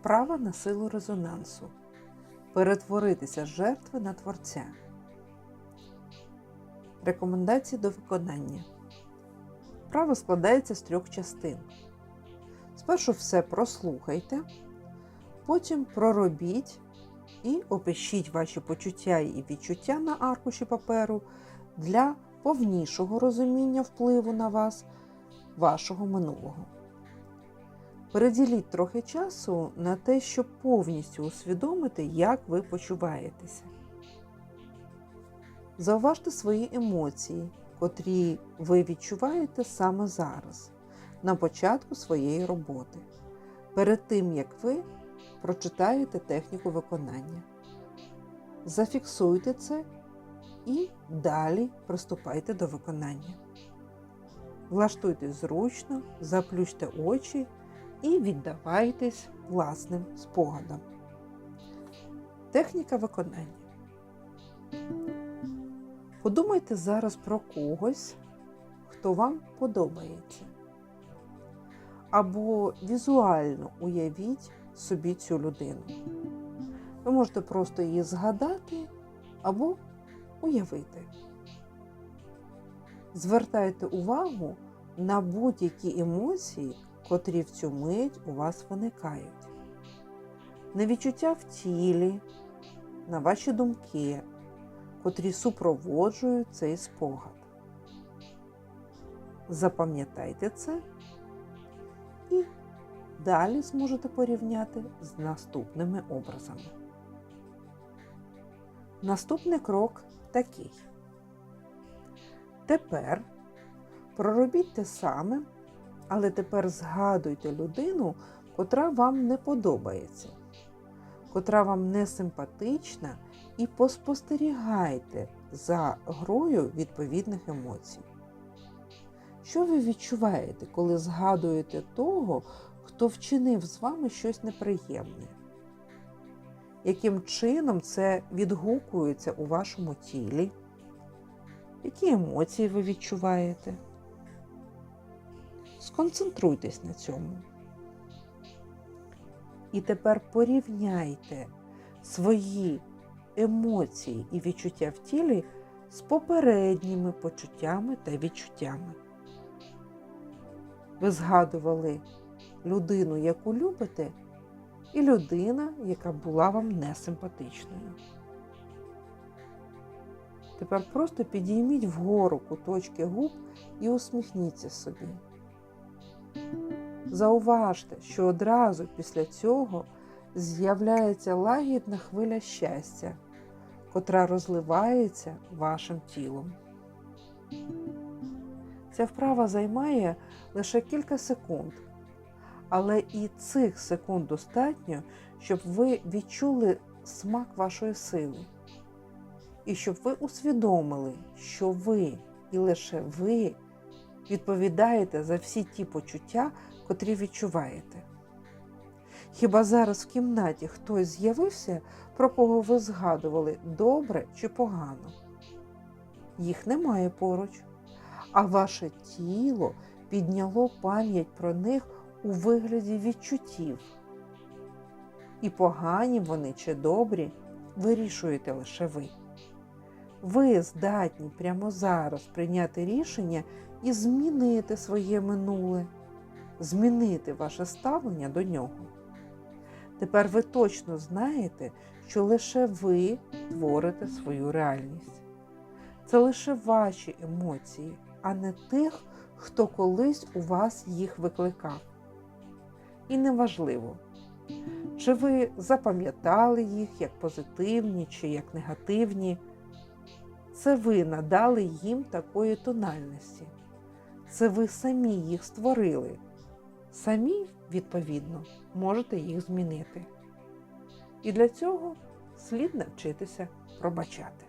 Вправа на силу резонансу. Перетворитися з жертви на творця. Рекомендації до виконання. Вправа складається з трьох частин. Спершу все прослухайте, потім проробіть і опишіть ваші почуття і відчуття на аркуші паперу для повнішого розуміння впливу на вас вашого минулого. Переділіть трохи часу на те, щоб повністю усвідомити, як ви почуваєтеся. Зауважте свої емоції, котрі ви відчуваєте саме зараз, на початку своєї роботи, перед тим як ви прочитаєте техніку виконання. Зафіксуйте це і далі приступайте до виконання. Влаштуйтесь зручно, заплющте очі і віддавайтесь власним спогадам. Техніка виконання. Подумайте зараз про когось, хто вам подобається. Або візуально уявіть собі цю людину. Ви можете просто її згадати або уявити. Звертайте увагу на будь-які емоції, котрі в цю мить у вас виникають. На відчуття в тілі, на ваші думки, котрі супроводжують цей спогад. Запам'ятайте це і далі зможете порівняти з наступними образами. Наступний крок такий. Тепер проробіть те саме, але тепер згадуйте людину, котра вам не подобається, котра вам не симпатична, і поспостерігайте за грою відповідних емоцій. Що ви відчуваєте, коли згадуєте того, хто вчинив з вами щось неприємне? Яким чином це відгукується у вашому тілі? Які емоції ви відчуваєте? Сконцентруйтесь на цьому. І тепер порівняйте свої емоції і відчуття в тілі з попередніми почуттями та відчуттями. Ви згадували людину, яку любите, і людина, яка була вам несимпатичною. Тепер просто підійміть вгору куточки губ і усміхніться собі. Зауважте, що одразу після цього з'являється лагідна хвиля щастя, котра розливається вашим тілом. Ця вправа займає лише кілька секунд, але і цих секунд достатньо, щоб ви відчули смак вашої сили. І щоб ви усвідомили, що ви і лише ви відповідаєте за всі ті почуття, котрі відчуваєте. Хіба зараз в кімнаті хтось з'явився, про кого ви згадували добре чи погано? Їх немає поруч, а ваше тіло підняло пам'ять про них у вигляді відчуттів. І погані вони чи добрі вирішуєте лише ви. Ви здатні прямо зараз прийняти рішення і змінити своє минуле, змінити ваше ставлення до нього. Тепер ви точно знаєте, що лише ви творите свою реальність. Це лише ваші емоції, а не тих, хто колись у вас їх викликав. І неважливо, чи ви запам'ятали їх як позитивні чи як негативні. Це ви надали їм такої тональності. Це ви самі їх створили. Самі, відповідно, можете їх змінити. І для цього слід навчитися пробачати.